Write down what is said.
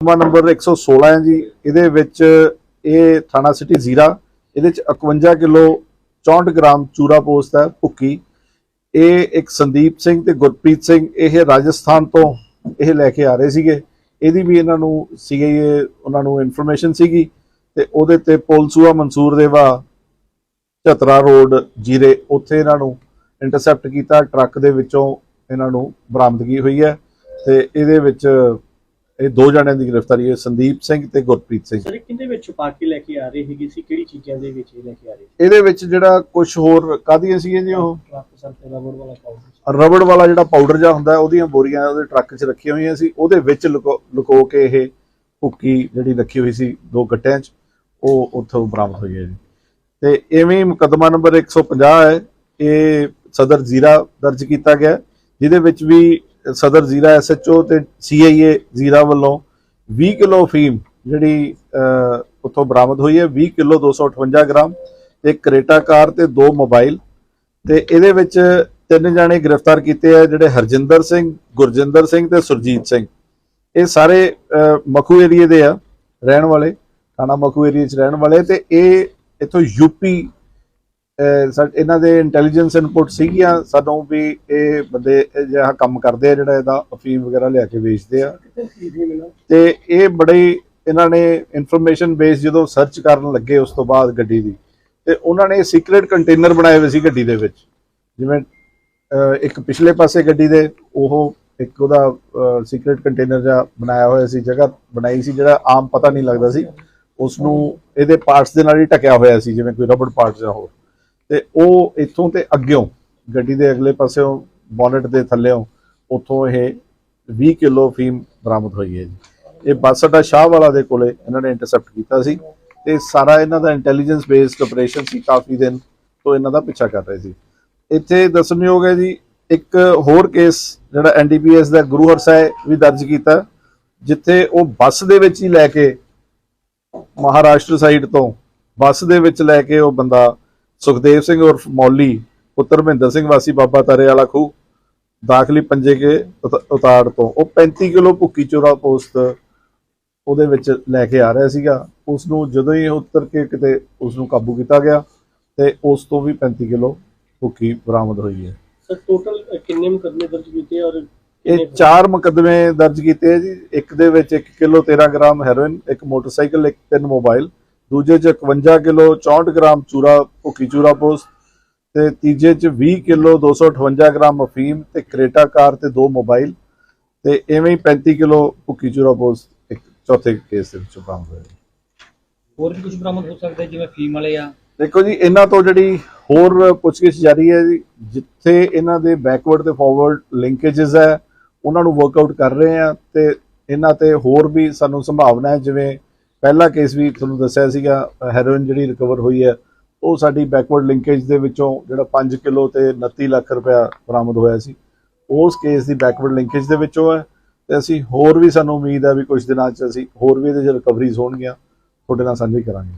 ਮੁਕੱਦਮਾ ਨੰਬਰ 116 ਹੈ ਜੀ। ਇਹਦੇ ਵਿੱਚ ਇਹ ਥਾਣਾ ਸਿਟੀ ਜ਼ੀਰਾ, ਇਹਦੇ ਚ 51 ਕਿਲੋ 64 ਗ੍ਰਾਮ ਚੂਰਾ ਪੋਸਟ ਹੈ, ਭੁੱਕੀ। ਇਹ ਇੱਕ ਸੰਦੀਪ ਸਿੰਘ ਤੇ ਗੁਰਪ੍ਰੀਤ ਸਿੰਘ, ਇਹ ਰਾਜਸਥਾਨ ਤੋਂ ਇਹ ਲੈ ਕੇ ਆ ਰਹੇ ਸੀਗੇ। ਇਹਦੀ ਵੀ ਇਹਨਾਂ ਨੂੰ ਸੀਗੇ ਇਹ ਉਹਨਾਂ ਨੂੰ ਇਨਫੋਰਮੇਸ਼ਨ ਸੀਗੀ ਤੇ ਉਹਦੇ ਤੇ ਪੁਲਸੂਆ ਮਨਸੂਰ ਦੇਵਾ, ਝਤਰਾ ਰੋਡ ਜੀਰੇ, ਉੱਥੇ ਇਹਨਾਂ ਨੂੰ ਇੰਟਰਸੈਪਟ ਕੀਤਾ, ਟਰੱਕ ਦੇ ਵਿੱਚੋਂ ਇਹਨਾਂ ਨੂੰ ਬਰਾਮਦਗੀ ਹੋਈ ਹੈ ਤੇ ਇਹਦੇ ਵਿੱਚ ਇਹ ਦੋ ਜਣਿਆਂ ਦੀ ਗ੍ਰਿਫਤਾਰੀ ਹੈ ਸੰਦੀਪ ਸਿੰਘ ਤੇ ਗੁਰਪ੍ਰੀਤ ਸਿੰਘ। ਸਰ ਕਿੰਦੇ ਵਿੱਚ ਛੁਪਾ ਕੇ ਲੈ ਕੇ ਆ ਰਹੇ ਹੈਗੇ ਸੀ? ਕਿਹੜੀ ਚੀਜ਼ਾਂ ਦੇ ਵਿੱਚ ਲੈ ਕੇ ਆ ਰਹੇ ਇਹਦੇ ਵਿੱਚ ਜਿਹੜਾ ਕੁਝ ਹੋਰ ਕਾਦੀਆਂ ਸੀਗੀਆਂ ਜੀ ਉਹ? ਰਬੜ ਵਾਲਾ ਪਾਊਡਰ ਰਬੜ ਵਾਲਾ ਜਿਹੜਾ ਪਾਊਡਰ ਜਿਹਾ ਹੁੰਦਾ ਉਹਦੀਆਂ ਬੋਰੀਆਂ ਉਹਦੇ ਟਰੱਕ 'ਚ ਰੱਖੀਆਂ ਹੋਈਆਂ ਸੀ। ਉਹਦੇ ਵਿੱਚ ਲੁਕੋ ਕੇ ਇਹ ਭੁੱਕੀ ਜਿਹੜੀ ਰੱਖੀ ਹੋਈ ਸੀ ਦੋ ਗੱਟਿਆਂ 'ਚ ਉਹ ਉੱਥੋਂ ਬਰਾਮਦ ਹੋਈ ਹੈ ਜੀ। ਤੇ ਐਵੇਂ ਮੁਕੱਦਮਾ ਨੰਬਰ 150 ਹੈ। ਇਹ ਸਦਰ ਜ਼ੀਰਾ ਦਰਜ ਕੀਤਾ ਗਿਆ ਜਿਹਦੇ ਵਿੱਚ ਵੀ ਸਦਰ ਜ਼ੀਰਾ ਐਸਐਚਓ ਤੇ ਸੀਆਈਏ ਜ਼ੀਰਾ ਵੱਲੋਂ 20 ਕਿਲੋ ਫੀਮ ਜਿਹੜੀ ਉੱਥੋਂ ਬਰਾਮਦ ਹੋਈ ਹੈ 20 ਕਿਲੋ 258 ਗ੍ਰਾਮ ਤੇ ਕਰੇਟਾ ਕਾਰ ਤੇ ਦੋ ਮੋਬਾਈਲ ਤੇ ਇਹਦੇ ਵਿੱਚ ਤਿੰਨ ਜਾਣੇ ਗ੍ਰਿਫਤਾਰ ਕੀਤੇ ਆ ਜਿਹੜੇ ਹਰਜਿੰਦਰ ਸਿੰਘ ਗੁਰਜਿੰਦਰ ਸਿੰਘ ਤੇ ਸੁਰਜੀਤ ਸਿੰਘ। ਇਹ ਸਾਰੇ ਮਖੂ ਏਰੀਏ ਦੇ ਆ ਰਹਿਣ ਵਾਲੇ ਥਾਣਾ ਮਖੂ ਏਰੀਏ 'ਚ ਰਹਿਣ ਵਾਲੇ ਤੇ ਇਹ ਇਥੋਂ ਯੂਪੀ ਅਹ, ਇਹਨਾਂ ਦੇ ਇੰਟੈਲੀਜੈਂਸ ਇਨਪੁਟ ਸੀਗੀਆਂ, ਸਾਨੂੰ ਵੀ ਇਹ ਬੰਦੇ ਇਹ ਜਿਹੜਾ ਕੰਮ ਕਰਦੇ ਆ ਜਿਹੜਾ ਇਹਦਾ ਅਫੀਮ ਵਗੈਰਾ ਲਿਆ ਕੇ ਵੇਚਦੇ ਆ। ਕਿਤੇ ਤੇ ਇਹ ਬੜੇ ਇਹਨਾਂ ਨੇ ਇਨਫੋਰਮੇਸ਼ਨ ਬੇਸ ਜਦੋਂ ਸਰਚ ਕਰਨ ਲੱਗੇ ਉਸ ਤੋਂ ਬਾਅਦ ਗੱਡੀ ਦੀ, ਤੇ ਉਹਨਾਂ ਨੇ ਸੀਕ੍ਰੀਟ ਕੰਟੇਨਰ ਬਣਾਏ ਹੋਏ ਸੀ ਗੱਡੀ ਦੇ ਵਿੱਚ। ਜਿਵੇਂ ਇੱਕ ਪਿਛਲੇ ਪਾਸੇ ਗੱਡੀ ਦੇ, ਉਹ ਇੱਕ ਉਹਦਾ ਸੀਕ੍ਰੀਟ ਕੰਟੇਨਰ ਜਾਂ ਬਣਾਇਆ ਹੋਇਆ ਸੀ, ਜਗ੍ਹਾ ਬਣਾਈ ਸੀ ਜਿਹੜਾ ਆਮ ਪਤਾ ਨਹੀਂ ਲੱਗਦਾ ਸੀ। ਉਸ ਨੂੰ ਇਹਦੇ ਪਾਰਟਸ ਦੇ ਨਾਲ ਹੀ ਢਕਿਆ ਹੋਇਆ ਸੀ, ਜਿਵੇਂ ਕੋਈ ਰਬੜ ਪਾਰਟਸ ਜਾਂ ਹੋਰ। ਤੇ ਉਹ ਇੱਥੋਂ ਤੇ ਅੱਗਿਓਂ ਗੱਡੀ ਦੇ ਅਗਲੇ ਪਾਸਿਓਂ ਬੋਨਟ ਦੇ ਥੱਲੇੋਂ ਉੱਥੋਂ ਇਹ 20 ਕਿਲੋ ਫੀਮ ਬਰਾਮਦ ਹੋਈ ਹੈ ਜੀ। ਇਹ ਬੱਸ ਅੱਡਾ ਸ਼ਾਹ ਵਾਲਾ ਦੇ ਕੋਲੇ ਇਹਨਾਂ ਨੇ ਇੰਟਰਸੈਪਟ ਕੀਤਾ ਸੀ ਤੇ ਸਾਰਾ ਇਹਨਾਂ ਦਾ ਇੰਟੈਲੀਜੈਂਸ ਬੇਸਡ ਆਪਰੇਸ਼ਨ ਸੀ, ਕਾਫੀ ਦਿਨ ਤੋਂ ਇਹਨਾਂ ਦਾ ਪਿੱਛਾ ਕਰ ਰਹੇ ਸੀ। ਇੱਥੇ ਦੱਸਣਯੋਗ ਹੈ ਜੀ, ਇੱਕ ਹੋਰ ਕੇਸ ਜਿਹੜਾ ਐਨਡੀਪੀਐਸ ਦਾ ਗੁਰੂ ਹਰਸਾਏ ਵੀ ਦਰਜ ਕੀਤਾ, ਜਿੱਥੇ ਉਹ ਬੱਸ ਦੇ ਵਿੱਚ ਹੀ ਲੈ ਕੇ ਮਹਾਰਾਸ਼ਟਰ ਸਾਈਡ ਤੋਂ ਬੱਸ ਦੇ ਵਿੱਚ ਲੈ ਕੇ ਉਹ ਬੰਦਾ ਸੁਖਦੇਵ ਸਿੰਘ ਉਰਫ ਮੌਲੀ ਪੁੱਤਰ ਮਹਿੰਦਰ ਸਿੰਘ ਵਾਸੀ ਬਾਬਾ ਤਾਰੇ ਵਾਲਾ ਖੂਹ ਦਾਖਲੀ ਪੰਜੇ ਕੇ ਉਤ- ਉਤਾੜ ਤੋਂ। ਉਹ 35 ਕਿਲੋ ਭੁੱਕੀ ਚੋਰਾ ਪੋਸਟ ਉਹਦੇ ਵਿੱਚ ਲੈ ਕੇ ਆ ਰਿਹਾ ਸੀਗਾ। ਉਸ ਨੂੰ ਜਦੋਂ ਹੀ ਉਤਰ ਕੇ ਕਿਤੇ ਉਸ ਨੂੰ ਕਾਬੂ ਕੀਤਾ ਗਿਆ ਤੇ ਉਸ ਤੋਂ ਵੀ 35 ਕਿਲੋ ਭੁੱਕੀ ਬਰਾਮਦ ਹੋਈ ਹੈ। ਸਰ ਟੋਟਲ ਕਿੰਨੇ ਮੁਕੱਦਮੇ ਦਰਜ ਕੀਤੇ ਔਰ ਇਹ ਚਾਰ ਮੁਕੱਦਮੇ ਦਰਜ ਕੀਤੇ ਜੀ। ਇੱਕ ਦੇ ਵਿੱਚ 1 ਕਿਲੋ 13 ਗ੍ਰਾਮ ਹੈਰੋਇਨ ਇੱਕ ਮੋਟਰਸਾਈਕਲ ਇੱਕ ਤਿੰਨ ਮੋਬਾਈਲ ਦੂਜੇ ਚ 51 ਕਿਲੋ 64 ਗ੍ਰਾਮ ਚੂਰਾ ਭੁੱਕੀ ਚੂਰਾ ਪੋਸਟ ਤੇ ਤੀਜੇ ਚ 20 ਕਿਲੋ 258 ਗ੍ਰਾਮ ਅਫੀਮ ਤੇ ਕਰੇਟਾ ਕਾਰ ਤੇ ਦੋ ਮੋਬਾਈਲ ਤੇ ਐਵੇਂ ਹੀ 35 ਕਿਲੋ ਭੁੱਕੀ ਚੂਰਾ ਪੋਸਟ ਇੱਕ ਚੌਥੇ ਕੇਸ ਦੇ ਵਿੱਚ ਬਰਾਮਦ ਹੋਇਆ। ਹੋਰ ਵੀ ਕੁਝ ਬਰਾਮਦ ਹੋ ਸਕਦਾ ਜਿਵੇਂ ਫੀਮ ਵਾਲੇ ਆ? ਦੇਖੋ ਜੀ ਇਹਨਾਂ ਤੋਂ ਜਿਹੜੀ ਹੋਰ ਪੁੱਛਗਿੱਛ ਜਾਰੀ ਹੈ ਜੀ ਜਿੱਥੇ ਇਹਨਾਂ ਦੇ ਬੈਕਵਰਡ ਤੇ ਫਾਰਵਰਡ ਲਿੰਕੇजेस ਹੈ ਉਹਨਾਂ ਨੂੰ ਵਰਕਆਊਟ ਕਰ ਰਹੇ ਆ ਤੇ ਇਹਨਾਂ ਤੇ ਹੋਰ ਵੀ ਸਾਨੂੰ ਸੰਭਾਵਨਾ ਹੈ ਜਿਵੇਂ ਪਹਿਲਾ ਕੇਸ ਵੀ ਤੁਹਾਨੂੰ ਦੱਸਿਆ ਸੀਗਾ ਹੈਰੋਇਨ ਜਿਹੜੀ ਰਿਕਵਰ ਹੋਈ ਹੈ, ਉਹ ਸਾਡੀ ਬੈਕਵਰਡ ਲਿੰਕੇਜ ਦੇ ਵਿੱਚੋਂ ਜਿਹੜਾ 5 ਕਿਲੋ ਤੇ 29 ਲੱਖ ਰੁਪਇਆ ਬਰਾਮਦ ਹੋਇਆ ਸੀ। ਉਸ ਕੇਸ ਦੀ ਬੈਕਵਰਡ ਲਿੰਕੇਜ ਦੇ ਵਿੱਚੋਂ ਹੈ ਤੇ ਅਸੀਂ ਹੋਰ ਵੀ ਸਾਨੂੰ ਉਮੀਦ ਹੈ ਵੀ ਕੁਝ ਦਿਨਾਂ 'ਚ ਅਸੀਂ ਹੋਰ ਵੀ ਇਹਦੇ 'ਚ ਰਿਕਵਰੀਜ਼ ਹੋਣਗੀਆਂ। ਤੁਹਾਡੇ ਨਾਲ ਸਾਂਝੀ ਕਰਾਂਗੇ।